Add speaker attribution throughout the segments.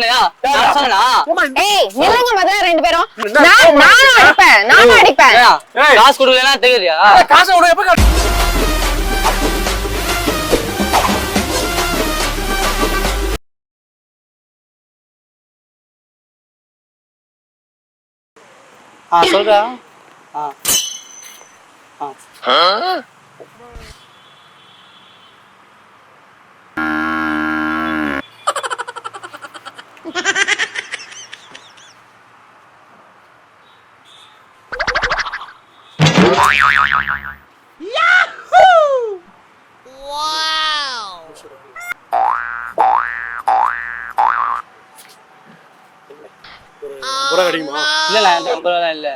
Speaker 1: சொன்னியா நான் சொன்னா
Speaker 2: போமா, இந்த-
Speaker 3: ஏய் நில்லுங்க முதல்ல ரெண்டு பேரும்.
Speaker 2: என்ன?
Speaker 3: நான் அடிப்பேன். அடிப்பேன்.
Speaker 1: காசு கொடுக்கலன்னா தெரியுறியா
Speaker 2: காசை எப்ப கட்டு-
Speaker 1: ஆ சொல்றா. ஆ. ஆ. இல்ல ஐம்பது இல்ல.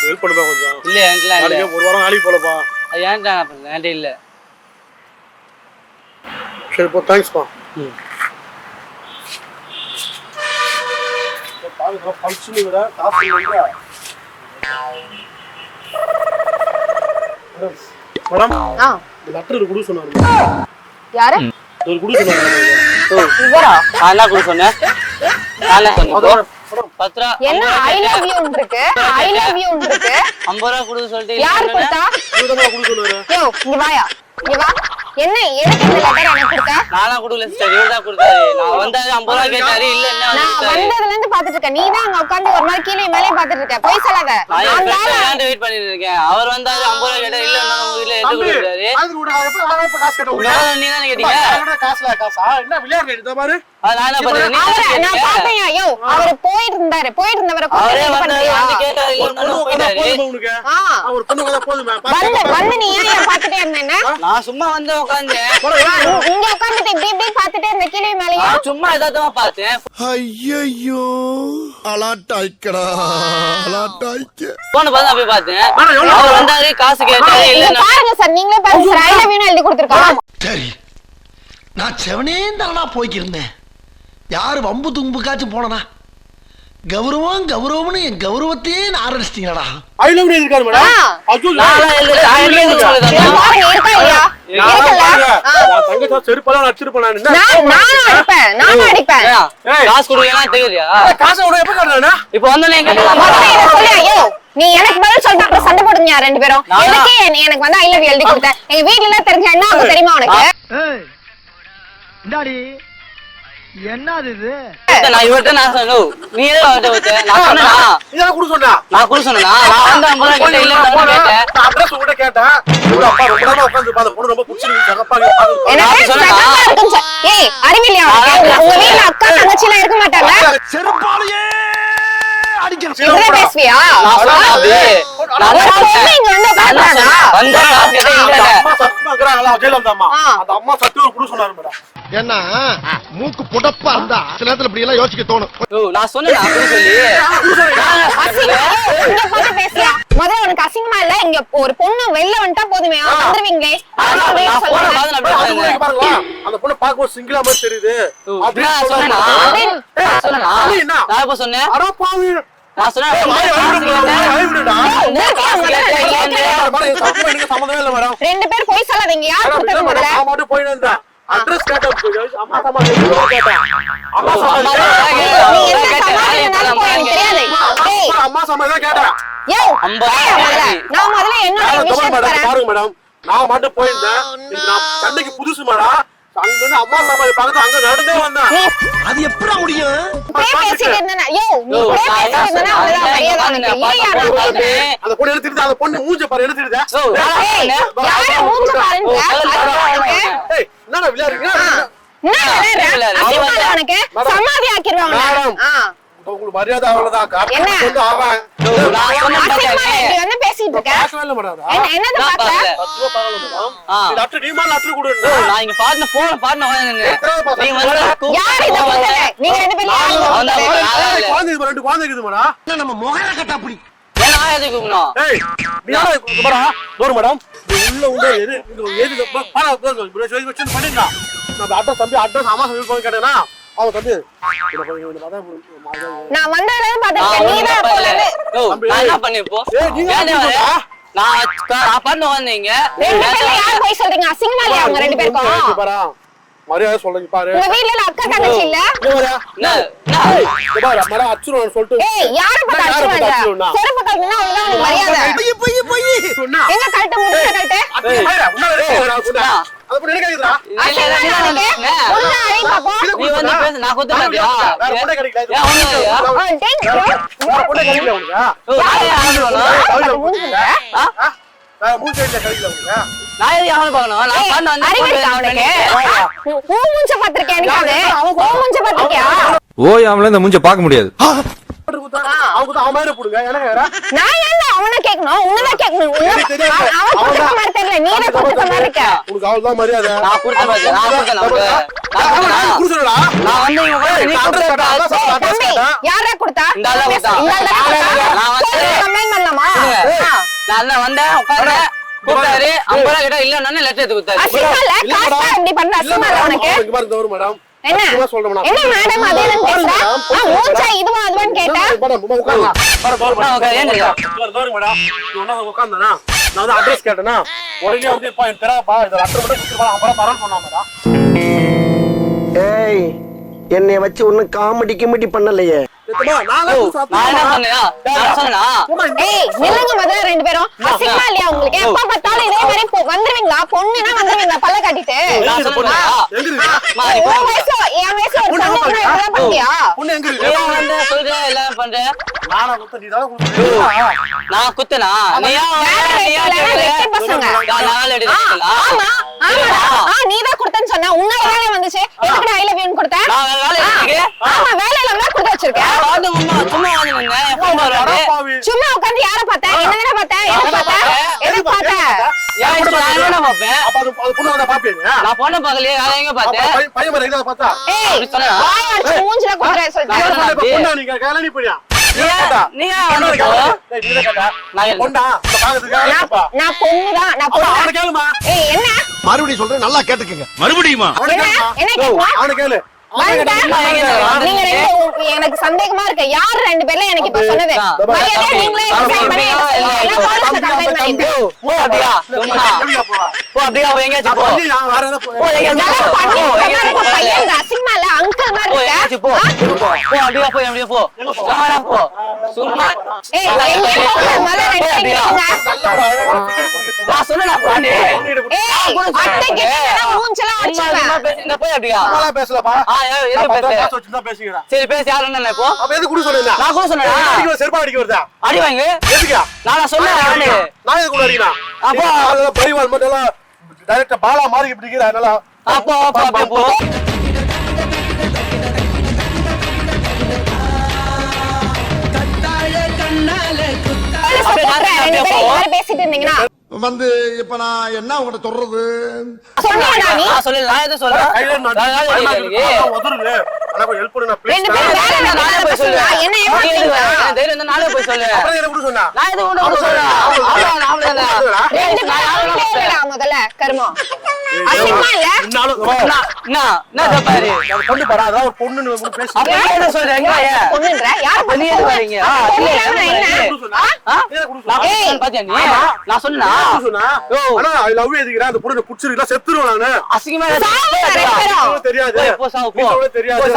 Speaker 2: ஹெல்ப் பண்ணுப்பா கொஞ்சம்.
Speaker 1: இல்ல என்கிட்ட இல்ல.
Speaker 2: நாளைக்கு ஒரு வாரம் போலப்பா.
Speaker 1: அது ஏன்டா என்கிட்ட இல்ல.
Speaker 2: சரி போ தேங்க்ஸ்ப்பா
Speaker 1: ம்.
Speaker 2: ஃபங்க்ஷன் விட காசு இல்லையா? மேடம்
Speaker 3: ஆ.
Speaker 2: இந்த லெட்டர் கொடு சொன்னாரு.
Speaker 3: யாரு?
Speaker 2: ஒரு கொடு சொன்னாரு.
Speaker 3: இவரா?
Speaker 1: நான் என்ன கொடுக்க சொன்னேன்? நான் என்ன சொன்னேன் பத்து ரூபா
Speaker 3: என்ன? ஐ லவ் யூ இருக்கு ஐ லவ் யூ இருக்கு
Speaker 1: ஐம்பது ரூபா கொடுக்க சொல்லிட்டு
Speaker 3: யார். கொடுத்தா?
Speaker 2: இதுதான் கொடு சொன்னாரு.
Speaker 3: யோ இங்க வாயா. இங்க வா. என்ன எதுக்கு இந்த லெட்டர் எனக்கு கொடுத்த?
Speaker 1: நானா கொடுக்கல சிஸ்டர் இவர் தான் கொடுத்தாரு நான் வந்தாரு ஐம்பது ரூபா கேட்டாரு இல்ல என்ன
Speaker 3: நான் வந்ததுல இருந்து பாத்துட்டு இருக்கேன் நீ தான் அங்க உட்கார்ந்து ஒரு மாதிரி கீழே மேலே பாத்துட்டு இருக்க போய் சொல்லாத.
Speaker 1: நான் வெயிட் பண்ணிட்டு இருக்கேன்? அவர் வந்தாரு ஐம்பது ரூபா கேட்டாரு இல்ல நான் உங்க எடுத்து கொடுத்தாரு
Speaker 2: எப்ப- எப்ப காசு கேட்ட உடனே?
Speaker 1: நீ தானே கேட்டீங்க?
Speaker 2: அவன்கிட்ட காசுல காசா? என்ன விளையாடுற இதோ பாரு.
Speaker 1: அது நான் நீ தானே
Speaker 3: அவரை நான்
Speaker 1: கேட்டீங்க?
Speaker 3: பார்த்தேன் யோ அவர் போயிட்டு இருந்தாரு போயிட்டு இருந்தவரை
Speaker 1: அவரே
Speaker 3: கூப்பிட்டு
Speaker 1: வந்து கேட்டாரு
Speaker 3: வந்து நீ ஏன் பாத்துட்டே இருந்தேன்னா?
Speaker 1: நான் சும்மா வந்து உட்காந்தேன்
Speaker 3: இங்க உட்கார்ந்துட்டு இப்படி இப்படி பாத்துட்டே இருந்த கீழே மேலேயும்
Speaker 1: நான் சும்மா ஏதாவதுமா பார்த்தேன்.
Speaker 4: ஐயோ அலாட்டாய்க்கடா. அலாட்டாய்க்க.
Speaker 1: போன பார்த்து பார்த்தேன்? அவர் வந்தாரு காசு கேட்டாரு இல்ல
Speaker 3: பாருங்க சார் நீங்களே பாருங்க சார் ஐ லவ் யூ எழுதி கொடுத்துருக்கான்
Speaker 4: சரி. நான் செவனே தானா போய்க்கிருந்தேன். யாரு வம்பு தும்புக்காச்சும் போனனா? கௌரவம் கௌரவம்னு என் கௌரவத்தையே ஆரம்பிச்சிட்டீங்களா
Speaker 2: I love you இருக்காரு மேடம். தங்கச்சி நான்.
Speaker 3: நான் நானும் அடிப்பேன்.
Speaker 1: காசு கொடுக்கலாம் தெரியுறியா
Speaker 2: ஏய், காசை எப்ப கட்டுறானே?
Speaker 1: இப்ப
Speaker 3: ஐயோ. நீ எனக்கு பதில் சொல்லிட்டு அப்புறம் சண்டை போடுங்க ரெண்டு பேரும்? நீ எனக்கு வந்து ஐ லவ் யூ எழுதி கொடுத்த? எங்க வீட்ல எல்லாம் தெரிஞ்சா என்ன ஆகும் தெரியுமா உனக்கு?
Speaker 5: இந்தாடி. என்னது இது
Speaker 1: நான் இவர்கிட்ட நான் நீ வச்ச சொன்னா
Speaker 2: இதெல்லாம் கொடு சொன்னா.
Speaker 1: நான் கூட சொன்னா நான் வந்து ரூபா கிட்ட இல்ல கேட்டேன்
Speaker 2: address உங்ககிட்ட கேட்டேன். இவ்வளவு அப்பா ரொம்ப நேரமா உட்கார்ந்து பாரு, பொண்ணு ரொம்ப பிடிச்சிருக்கு, சகப்பா இருக்கு, பாரு.
Speaker 3: எனக்கு
Speaker 1: சொன்னா?
Speaker 3: சகப்பா இருக்குன்னு சொ- ஏய் அறிவில்லையா உனக்கு உங்க வீட்ல அக்கா தங்கச்சி எல்லாம் இருக்க மாட்டாங்க
Speaker 4: செருப்பாலேயே
Speaker 3: பேசுவியா
Speaker 2: அந்த அம்மா அம்மா. அம்மா கொடு சொன்னாரு மேடம்.
Speaker 4: ஏன்னா மூக்கு புடப்பா இருந்தா சில நேரத்துல இப்படி எல்லாம் யோசிக்க தோணும்.
Speaker 1: நான் சொன்னேன்
Speaker 3: முதல்ல உனக்கு அசிங்கமா இல்ல? இங்க ஒரு பொண்ணு வெளில வந்துட்டா போதுமே
Speaker 2: பாருங்களா, அந்த பொண்ணு பார்க்கும்போது சிங்கிளா மாதிரி தெரியுது. அப்படின்னு.
Speaker 1: சொன்னேனா? நான் சொன்னேனா?
Speaker 3: ரெண்டு பேர் போய் சொல்லாதீங்க யார்
Speaker 2: மேடம், நான் address கேட்டேன். அம்மா. அம்மா சம்மா
Speaker 1: அம்மா
Speaker 3: என்ன
Speaker 2: அம்மா, தான்
Speaker 3: ஏய், நான் முதல்ல விஷயத்தை
Speaker 2: மேடம்,
Speaker 3: தரேன்
Speaker 2: பாருங்க மேடம் நான் மட்டும் போயிருந்தேன் நான் சண்டைக்கு புதுசு மேடம் அங்க இருந்து அம்மா சமாதி பக்கத்து அங்க நடந்தே வந்தேன்
Speaker 4: அது எப்படி முடியும்
Speaker 1: என்ன.
Speaker 2: அந்த பொண்ணு எழுத்துருது அந்த பொண்ணு மூஞ்ச பாரு எழுத்துருது என்னடா விளையாடுறீங்க?
Speaker 3: என்ன. சமாதி ஆக்கிடுவாங்க
Speaker 2: உங்களுக்கு மரியாதை அவ்வளவுதான்.
Speaker 3: என்ன?
Speaker 2: வந்து அவன்
Speaker 3: வந்து பேசிட்டு இருக்க.
Speaker 2: பார்க்கவே இல்லை மேடம்.
Speaker 3: என்ன என்னது
Speaker 1: நான்
Speaker 3: பார்த்த?
Speaker 1: பார்த்தேன்.
Speaker 2: பத்து ரூபா பரவாயில்ல மேடம்.
Speaker 1: ஆ.
Speaker 2: இது அட்டு நீ மாதிரி அட்டு கொடு.
Speaker 1: நான் இங்க. நீ வந்து கூப்பிட்டு
Speaker 3: யார் இத நீங்க ரெண்டு பேரும் இத
Speaker 2: ரெண்டு குழந்தை இருக்குது மேடம்.
Speaker 4: என்ன நம்ம முகர கட்ட அப்படி
Speaker 1: ஏன் கூப்பிடணும்?
Speaker 2: ஏய் நீ யாரா? மேடம். உள்ள உள்ள எது ஏது பாரா வச்சு நம்ம அட்ரஸ் தம்பி அட்ரஸ் அம்மா சொல்லி போய் கேட்டேனா அவன் தம்பி
Speaker 3: நான்
Speaker 1: நான்
Speaker 3: பாத்துருக்கேன் நீ தான்
Speaker 1: நான் என்ன?
Speaker 2: ஏய்? பண்ணா?
Speaker 1: உட்கார்ந்தீங்க.
Speaker 3: ரெண்டு பேர்ல யார் போய் சொல்றீங்க? அசிங்கமா இல்லையா அவங்க ரெண்டு பேருக்கும்?
Speaker 2: பாரா மரியாதை சொல்றீங்க பாரு
Speaker 3: உங்க வீட்ல அக்கா தங்கச்சி இல்ல
Speaker 2: இங்க பாரு.
Speaker 1: என்ன என்ன
Speaker 2: ஏய், இங்க பாரு, மேடம், அச்சுருவேன் சொல்லிட்டு
Speaker 3: ஏய் யார பத்தி
Speaker 2: அடிச்சுடுனா?
Speaker 3: செருப்பு கழட்டினா அவ்வளவுதான் உனக்கு மரியாதை
Speaker 2: சொன்னா,
Speaker 3: எங்க கழட்ட முடிச்சு கழட்டு
Speaker 2: அத்தி, மயிரா, உன்னால உன்னா? அதை?
Speaker 1: இல்ல, இல்ல, இல்ல. இல்ல.
Speaker 3: உள்ள
Speaker 1: நீ வந்து? பேசு, நான் குத்த மாட்டியா?
Speaker 2: வேற பொண்ணே கிடைக்கல,
Speaker 1: ஏன்
Speaker 2: வேற பொண்ணே கிடைக்கல உனக்கு?
Speaker 1: ஆ?
Speaker 2: ஆ? மூணு சைடுல?
Speaker 1: நான் அவனை பார்க்கணும்? நான்
Speaker 3: ஏய்,
Speaker 1: பண்ண வந்து
Speaker 3: அறிவு இருக்கா
Speaker 1: போட்டு
Speaker 3: அவனுக்கு? உன் உன் மூஞ்ச பாத்திருக்கேன் எனக்கு அது. உன் மூஞ்ச பாத்திருக்கியா?
Speaker 6: ஓயாமல இந்த மூஞ்ச பார்க்க முடியாது
Speaker 2: போட்டு கொடுத்தா, அவங்க தான் அவன் மாதிரி போடுங்க, எனக்கு வேற.
Speaker 3: நான் ஏன்டா அவனை கேட்கணும்? உன்னைதான் கேட்கணும். அவன் கொடுத்த. மாதிரி தெரியல. நீ தான் மாதிரி இருக்க.
Speaker 2: உனக்கு மரியாதை.
Speaker 1: நான் நான். நான்?
Speaker 2: நான்
Speaker 1: வந்து நீ.
Speaker 3: யாரா?
Speaker 1: இந்த ஆளா? நான் வந்து-
Speaker 3: சொல்லு, complaint பண்ணலாமா?
Speaker 1: இருங்க. நான் அண்ணன் வந்தேன், உட்கார்ந்தேன், கூப்பிட்டாரு, ஐம்பது ரூபா கேட்டா இல்லைன்னு letter எடுத்து கொடுத்தாரு.
Speaker 3: இப்படி
Speaker 2: இல்ல மேடம்,
Speaker 3: உனக்கு?
Speaker 2: ஒரு மேடம்.
Speaker 3: என்ன? என்ன மேடம் அது என்னன்னு
Speaker 2: பாருங்க
Speaker 3: பேசுற?
Speaker 2: மேடம்,
Speaker 3: ஆ, மூஞ்சா இதுவா அதுவான்னு?
Speaker 2: மேடம், பாரு,
Speaker 1: நான் உட்காரு,
Speaker 2: மேடம். உட்கார்ந்தனா, நான் வந்து அட்ரஸ் கேட்டேனா, உடனே வந்து, "பா, எனக்கு தெரியாதுப்பா, இந்த letter மட்டும் கொடுத்துருப்பா, அப்புறம் சொன்னான் மேடம்.
Speaker 7: ஏய் என்னைய வச்சு ஒன்னும் காமெடி கிமெடி பண்ணலையே
Speaker 3: ரெண்டு பேரும். அசிங்கமா இல்லையா உங்களுக்கு? எப்ப பார்த்தாலும் இதே மாதிரி வந்துருவீங்களா? வந்துருவீங்களா? பல்ல காட்டிட்டு? என் ஒரு
Speaker 2: பொண்ணு
Speaker 1: சொல்ற, எல்லாம் பண்ற?
Speaker 2: நானா
Speaker 1: குத்துனா?
Speaker 3: நீதான் கொடுத்தேன்னு சொன்ன. உன்னால தானே வந்துச்சு. எதுக்குடா I love you ன்னு கொடுத்த?
Speaker 1: நான் வேலை.
Speaker 3: ஆமா, வேலை இல்லாம கொடுத்து வச்சிருக்க.
Speaker 1: நான் வந்து சும்மா சும்மா.
Speaker 2: அடப்பாவி.
Speaker 3: சும்மா உட்கார்ந்து யார பார்த்த? என்னதானே பார்த்த? எதை பார்த்த? எதை
Speaker 1: என்ன பார்த்தேன்?
Speaker 3: மூஞ்சில
Speaker 4: மறுபடியும் சொல்றேன் நல்லா கேட்டுக்கங்க. மறுபடியுமா?
Speaker 2: அவனை கேளு.
Speaker 3: எனக்கு சந்தேகமா இருக்கு. யார் ரெண்டு பேர்ல எனக்கு இப்ப சொன்னது?
Speaker 1: சும்மா.
Speaker 2: நான்
Speaker 3: இருக்க
Speaker 1: சொன்னேனா பாண்டி?
Speaker 3: ஏய் அத்தை கிட்ட
Speaker 1: போய் அப்படியா?
Speaker 2: பேசலப்பா.
Speaker 1: ஆ. சரி பேசி யாரு என்ன இப்போ
Speaker 2: அப்ப எதுக்கு குடு சொன்னேன்?
Speaker 1: நான் கூட சொன்னேனா?
Speaker 2: அடிக்க வருது, செருப்பா அடிக்க வருதா?
Speaker 1: அடி வாங்கு
Speaker 2: எதுக்கா?
Speaker 1: நான் சொன்னேன் நானு.
Speaker 2: நான் எதுக்கு கூட அடிக்கிறேன்?
Speaker 1: அப்போ-
Speaker 2: நீங்க ஆளுங்க பரிவாள் மட்டும் எல்லாம் direct ஆ பாலா மாதிரி இப்படி இருக்கிற, அதனால
Speaker 1: அப்போ அப்போ
Speaker 3: பேசிட்டு இருந்தீங்கன்னா
Speaker 4: வந்து இப்ப நான் என்ன உங்கள்கிட்ட சொல்றது?
Speaker 3: சொன்னியாடா நீ
Speaker 2: ஆனா கொஞ்சம் help பண்ணு, நான் please.
Speaker 3: ரெண்டு பேரும்
Speaker 2: நான்
Speaker 3: வேலை
Speaker 1: நான் போய்
Speaker 3: என்ன
Speaker 1: தைரியம் இருந்தா நானே போய் சொல்லு
Speaker 2: அப்புறம் என்ன குடு சொன்னா?
Speaker 1: நான் எதுவும் ஒண்ணு ஒண்ணு சொல்லல அவ்வளவுதான், நான் அவ்வளவுதான். ஏய்,
Speaker 3: ரெண்டு
Speaker 1: நான் யாரும்
Speaker 3: பேரும்
Speaker 1: இல்ல.
Speaker 3: இல்லடா முதல்ல கருமம் அசிங்கமா இல்ல
Speaker 2: இன்னாலும்
Speaker 1: என்ன என்ன என்ன தப்பாரு
Speaker 2: அந்த பொண்ணு பாரு, அதான் ஒரு பொண்ணுன்னு உங்களுக்கு பேசி-
Speaker 1: அப்ப நீ என்ன சொல்ற எங்க ஏன்?
Speaker 3: பொண்ணுன்ற யார
Speaker 1: அப்ப நீ எதுக்கு வரீங்க? ஆ,
Speaker 3: பொண்ணு
Speaker 1: இல்ல,
Speaker 3: இல்லாம
Speaker 1: இல்ல,
Speaker 3: என்ன?
Speaker 2: குடு சொன்னா?
Speaker 1: ஆ?
Speaker 2: நீ எதை குடு
Speaker 1: நான்
Speaker 2: சொன்னா?
Speaker 1: சொன்னேன் பாத்தியா நீ நான் சொன்னா
Speaker 2: குடு சொன்னா?
Speaker 1: யோ.
Speaker 2: ஆனா, I love you எழுதிக்கிறேன். அந்த பொண்ணு எனக்கு பிடிச்சிருக்குல்ல, செத்துருவேன் நானு.
Speaker 1: அசிங்கமா
Speaker 3: சாவுங்க ரெண்டு பேரும்.
Speaker 2: வீட்டுல தெரியாது
Speaker 1: போய் போ, சாவு, போ.
Speaker 2: வீட்டுல தெரியாது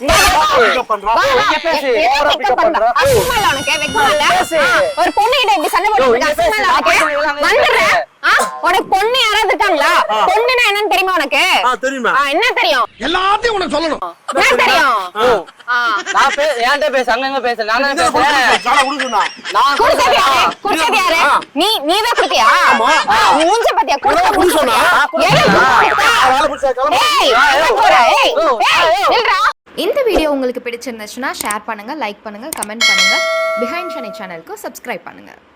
Speaker 1: நீ
Speaker 2: ஒரு
Speaker 3: பொண்ணு கிட்ட இப்படி சண்டை போட்டு. உனக்கு? யாராவது இருக்காங்களா பொண்ணுனா என்னன்னு தெரியுமா உனக்கு என்ன தெரியும்
Speaker 4: எல்லாத்தையும் உனக்கு சொல்லணும்
Speaker 3: என்ன தெரியும்.
Speaker 1: நான் என்கிட்ட பேசு அங்கங்க பேசு நான் தானே
Speaker 3: குடுத்தது யாரு
Speaker 2: ஆ.
Speaker 3: நீ நீதான் குடுத்தியா மூஞ்ச பாத்தியா குடுத்த
Speaker 2: சொன்னா.
Speaker 3: ஏய், போற? ஏய், ஏய், நில்றா.
Speaker 8: இந்த வீடியோ உங்களுக்கு பிடிச்சிருந்துச்சுன்னா ஷேர் பண்ணுங்கள் லைக் பண்ணுங்கள் கமெண்ட் பண்ணுங்கள் பிஹைண்ட் சனி சேனலுக்கு சப்ஸ்கிரைப் பண்ணுங்கள்